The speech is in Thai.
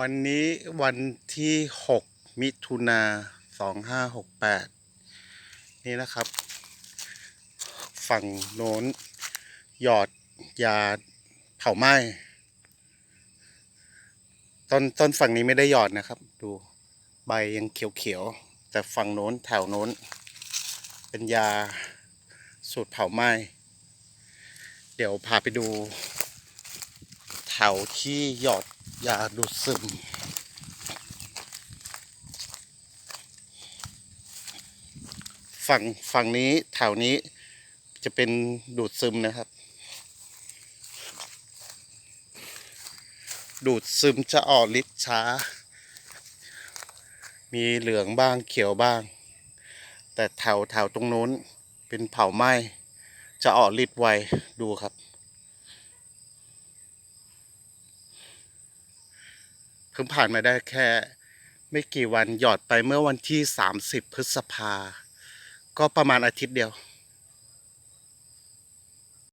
วันนี้วันที่ 6 มิถุนา2568 นี่นะครับ ฝั่งโน้น หยอดยาเผาไหม้ต้นต้นฝั่งนี้ไม่ได้หยอดนะครับ ดูใบยังเขียวๆ แต่ฝั่งโน้นแถวโน้น เป็นยาสูตรเผาไหม้เดี๋ยวพาไปดูแถวที่หยอด ยาดูดซึมฝั่งฝั่งนี้แถวนี้จะเป็นดูดซึมนะครับ ดูดซึมจะออกฤทธิ์ช้า มีเหลืองบ้างเขียวบ้าง แต่แถวแถวตรงนู้นเป็นเผาไหม้จะออกฤทธิ์ไวดูครับ เพิ่งผ่านมาได้แค่ ไม่กี่วันหยอดไปเมื่อวันที่ 30 พฤษภา ก็ประมาณอาทิตย์เดียว